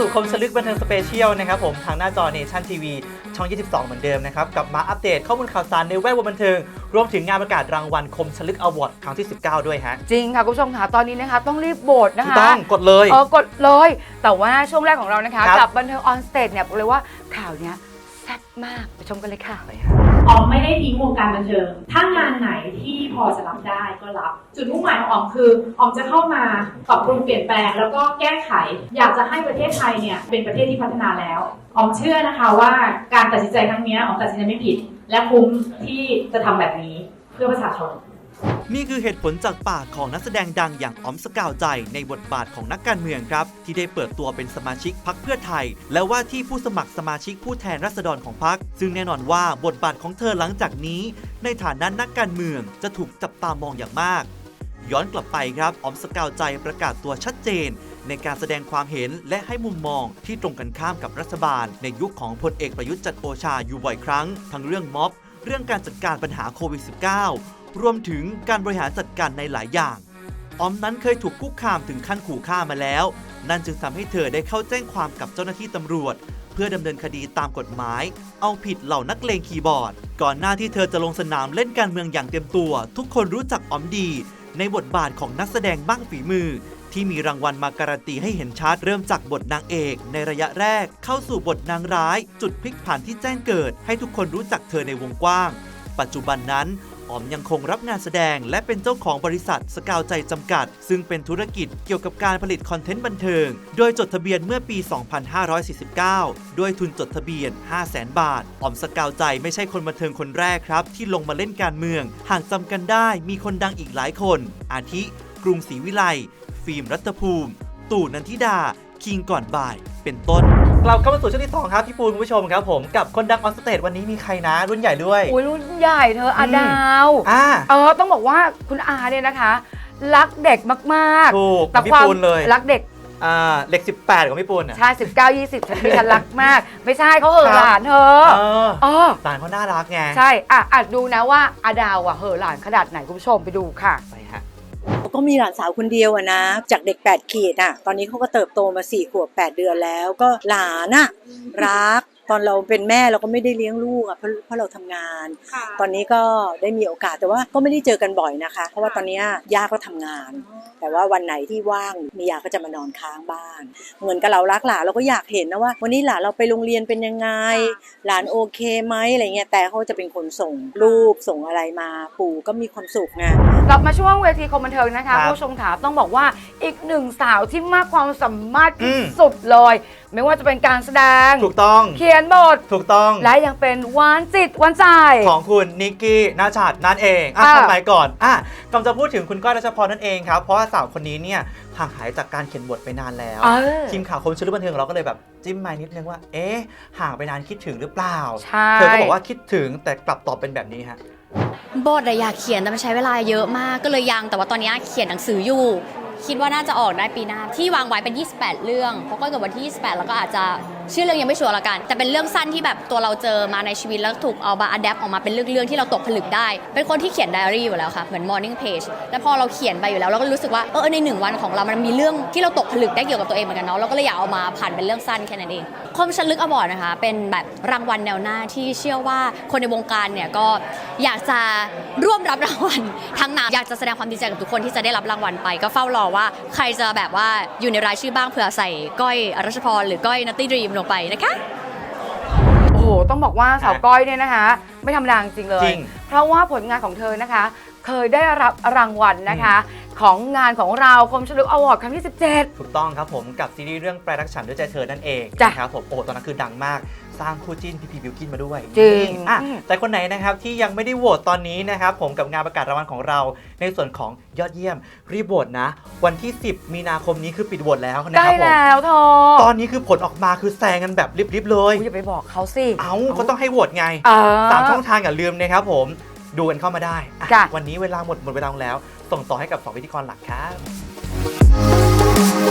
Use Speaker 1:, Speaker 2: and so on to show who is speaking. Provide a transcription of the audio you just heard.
Speaker 1: สู่คมชลึกบันเทิงสเปเชียลนะครับผมทางหน้าจอเนชั่นทีวีช่อง 22 เหมือนเดิมนะครับกลับมาอัปเดตข้อมูลข่าวสารในแวดวงบันเทิง รวมถึงงานประกาศรางวัลคมชลึกอวอร์ดครั้งที่ 19 ด้วยฮะ
Speaker 2: จริงค่ะคุณผู้ชมค่ะตอนนี้นะคะ ต้องรีบโบสนะ
Speaker 1: ถูก
Speaker 2: คะ
Speaker 1: ต้องกดเลย
Speaker 2: เออกดเลย แต่ว่าช่วงแรกของเรานะคะ
Speaker 1: ครับ
Speaker 2: กับบันเทิงออนสเตจเนี่ยบอกเลยว่าข่าวเนี้ยแซ่บมากไปชมกันเลยค่ะ
Speaker 3: ออมไม่ได้ทิ้งวงการบันเทิง ถ้างานไหนที่พอจะรับได้ก็รับ จุดมุ่งหมายของออมคือออมจะเข้ามาปรับปรุงเปลี่ยนแปลง แล้วก็แก้ไข อยากจะให้ประเทศไทยเนี่ยเป็นประเทศที่พัฒนาแล้วออมเชื่อนะคะว่าการตัดสินใจครั้งนี้ออมตัดสินใจไม่ผิด และคุ้มที่จะทำแบบนี้เพื่อประชาชน
Speaker 1: นี่คือเหตุผลจากปากของนักแสดงดังอย่างอ๋อมสกาวใจในบทบาทของนักการเมืองครับ ที่ได้เปิดตัวเป็นสมาชิกพรรคเพื่อไทย และว่าที่ผู้สมัครสมาชิกผู้แทนราษฎรของพรรคซึ่งแน่นอนว่าบทบาทของเธอหลังจากนี้ ในฐานะนักการเมืองจะถูกจับตามองอย่างมาก ย้อนกลับไปครับอ๋อมสกาวใจประกาศตัวชัดเจน ในการแสดงความเห็นและให้มุมมองที่ตรงกันข้ามกับรัฐบาล ในยุคของพลเอกประยุทธ์จันโอชาอยู่บ่อยครั้ง ทั้งเรื่องม็อบ เรื่องการจัดการปัญหาโควิด -19 รวมถึงการบริหารจัดการในหลายอย่าง ออมนั้นเคยถูกคุกคามถึงขั้นขู่ฆ่ามาแล้ว นั่นจึงทำให้เธอได้เข้าแจ้งความกับเจ้าหน้าที่ตำรวจ เพื่อดำเนินคดีตามกฎหมาย เอาผิดเหล่านักเลงคีย์บอร์ด ก่อนหน้าที่เธอจะลงสนามเล่นการเมืองอย่างเต็มตัว ทุกคนรู้จักออมดี ในบทบาทของนักแสดงบ้างฝีมือ ที่มีรางวัลมาการันตีให้เห็นชัดเริ่มจากบทนางเอก ในระยะแรก เข้าสู่บทนางร้าย จุดพลิกผันที่แจ้งเกิด ให้ทุกคนรู้จักเธอในวงกว้าง ปัจจุบันนั้น ออมยังคงรับงานแสดง และเป็นเจ้าของบริษัทสกาวใจจำกัด ซึ่งเป็นธุรกิจเกี่ยวกับการผลิตคอนเทนต์บันเทิง โดยจดทะเบียนเมื่อปี 2549 ด้วยทุนจดทะเบียน 500,000 บาท ออมสกาวใจไม่ใช่คนบันเทิงคนแรกครับ ที่ลงมาเล่นการเมือง หากจำกันได้มีคนดังอีกหลายคน อาทิ กรุงศรีวิไล ฟิล์มรัฐภูมิ ตู่นันทิดา คิงก่อนบ่าย เป็นต้น เราเข้ามาสู่ช่วงที่ 2 ครับพี่ปูนคุณผู้ชมครับผมกับคนดังออนสเตจวันนี้มีใครนะรุ่นใหญ่ด้วย
Speaker 2: อุ้ยรุ่นใหญ่เธออา
Speaker 1: อืม
Speaker 2: ดาว
Speaker 1: อ่า
Speaker 2: เออต้องบอกว่าคุณอาเนี่ยนะคะ รักเด็กมาก
Speaker 1: ถูก
Speaker 2: ๆ แต่
Speaker 1: พี่
Speaker 2: ความ
Speaker 1: ปูนเลย
Speaker 2: รักเด็ก
Speaker 1: อ่าเหล็ก 18ของพี่ปูนอะ
Speaker 2: ใช่สิบเก้ายี่สิบฉันดิฉันรักมาก ไม่ใช่เขาเหอะ
Speaker 1: ครับ
Speaker 2: หลานเธอ
Speaker 1: เออ
Speaker 2: เออ
Speaker 1: หลานเขาน่ารักไง
Speaker 2: ใช่อะอะดูนะว่าอาดาวอะเหอะหลานขนาดไหนคุณผู้ชมไปดูค่ะ
Speaker 1: ไปฮะ
Speaker 4: ก็ มีหลานสาวคนเดียวอะนะ จากเด็ก 8 ขีดอะตอนนี้เขาก็เติบโตมา4ขวบ8 เดือนแล้ว ก็หลานอะรัก ตอนเราเป็นแม่เราก็ไม่ได้เลี้ยงลูกอะเพราะเพราะเราทำงานตอนนี้ก็ได้มีโอกาสแต่ว่าก็ไม่ได้เจอกันบ่อยนะคะ เพราะว่าตอนนี้ย่าก็ทำงาน แต่ว่าวันไหนที่ว่างมียาก็จะมานอนค้างบ้าน เหมือนกับเรารักหลานเราก็อยากเห็นนะว่า วันนี้หลานเราไปโรงเรียนเป็นยังไง หลานโอเคไหมอะไรเงี้ยแต่เขาจะเป็นคนส่งรูปส่งอะไรมาปู่ก็มีความสุขไง
Speaker 2: กลับมาช่วงเวทีคมบันเทิงนะคะ
Speaker 1: ครับ
Speaker 2: คุณผู้ชมขาต้องบอกว่าอีกหนึ่งสาวที่มากความสามารถ
Speaker 1: อื
Speaker 2: ที่
Speaker 1: ม
Speaker 2: สุดเลย ไม่ว่าจะเป็นการแสดง
Speaker 1: ถูกต้อง
Speaker 2: เขียนบท
Speaker 1: ถูกต้อง
Speaker 2: และยังเป็นหวานจิตหวานใจ
Speaker 1: ของคุณนิกกี้นาชาดนั่นเองอะ
Speaker 2: อะ
Speaker 1: ทำไมก่อนอะกำลังจะพูดถึงคุณก้อยรัชพรนั่นเองครับ เพราะว่าสาวคนนี้เนี่ยห่างหายจากการเขียนบทไปนานแล้ว
Speaker 2: เออ
Speaker 1: ทีมข่าวคมชื่อบันเทิงของเราก็เลยแบบจิ้มมานิดนึงว่า เอ๊ะห่างไปนานคิดถึงหรือเปล่า
Speaker 2: ใช่
Speaker 1: เธอก็บอกว่าคิดถึงแต่กลับตอบเป็นแบบนี้ฮะ
Speaker 5: บทอะอยากเขียนแต่มันใช้เวลาเยอะมากก็เลยยังแต่ว่าตอนนี้เขียนหนังสืออยู่ คิดว่าน่าจะออกได้ปีหน้า ที่วางไว้เป็น 28 เรื่องเพราะก็เกิดวันที่ 28 แล้วก็อาจจะชื่อเรื่องยังไม่ชัวร์ละกัน แต่เป็นเรื่องสั้นที่แบบตัวเราเจอมาในชีวิตแล้วถูกเอามาอัดแอปออกมาเป็นเรื่องๆที่เราตกผลึกได้ เป็นคนที่เขียนไดอารี่อยู่แล้วค่ะเหมือน morning page แล้วพอเราเขียนไปอยู่แล้วเราก็รู้สึกว่าเออในหนึ่งวันของเรามันมีเรื่องที่เราตกผลึกได้เกี่ยวกับตัวเองเหมือนกันเนาะเราก็เลยอยากเอามาผ่านเป็นเรื่องสั้นแค่นั้นเองคมชันลึกอวอร์ดนะคะ เป็นแบบรางวัลแนวหน้าที่เชื่อว่าคนในวงการเนี่ยก็อยากจะร่วมรับรางวัลทั้งนั้นอยากจะแสดงความดีใจกับทุกคนที่จะได้รับรางวัลไปก็เฝ้ารอว่าใครจะแบบว่าอยู่ในรายชื่อบ้างเผื่อใส่ก้อยอรัชพรหรือก้อยนัตตี้ดรีมลงไปนะคะ
Speaker 2: โอ้โห ต้องบอกว่าสาวก้อยเนี่ยนะคะ ไม่ธรรมดาจริงๆเลย
Speaker 1: จริง
Speaker 2: เพราะว่าผลงานของเธอนะคะ เคยได้รับรางวัลนะคะ ของงานของเราคมชลึกอวอร์ดครั้งที่ 17
Speaker 1: ถูกต้องครับผมกับซีรีส์เรื่องแปรรักฉันด้วยใจเธอนั่นเอง
Speaker 2: จ้ะ
Speaker 1: นะครับผมโอ้โหตอนนั้นคือดังมาก สร้างคู่จิ้นพีพีบิวกินมาด้วย
Speaker 2: จริง
Speaker 1: อะ
Speaker 2: อืม
Speaker 1: แต่คนไหนนะครับที่ยังไม่ได้โหวตตอนนี้นะครับผมกับงานประกาศรางวัลของเรา ในส่วนของยอดเยี่ยมรีบโหวตนะ วันที่ 10 มีนาคมนี้คือปิดโหวตแล้วนะ
Speaker 2: ใกล้
Speaker 1: ครับผม
Speaker 2: แล้วเธอ
Speaker 1: ตอนนี้คือผลออกมาคือแซงกันแบบริบๆเลย
Speaker 2: อุ๊ยอย่าไปบอกเขาสิ
Speaker 1: เอาก็ต้องให้โหวตไง
Speaker 2: เออ
Speaker 1: สามช่องทางอย่าลืมนะครับผม ดูกันเข้ามาได้อะ
Speaker 2: จ้ะ
Speaker 1: วันนี้เวลาหมดหมดเวลาลงแล้ว ส่งต่อให้กับสองพิธีกรหลักครับ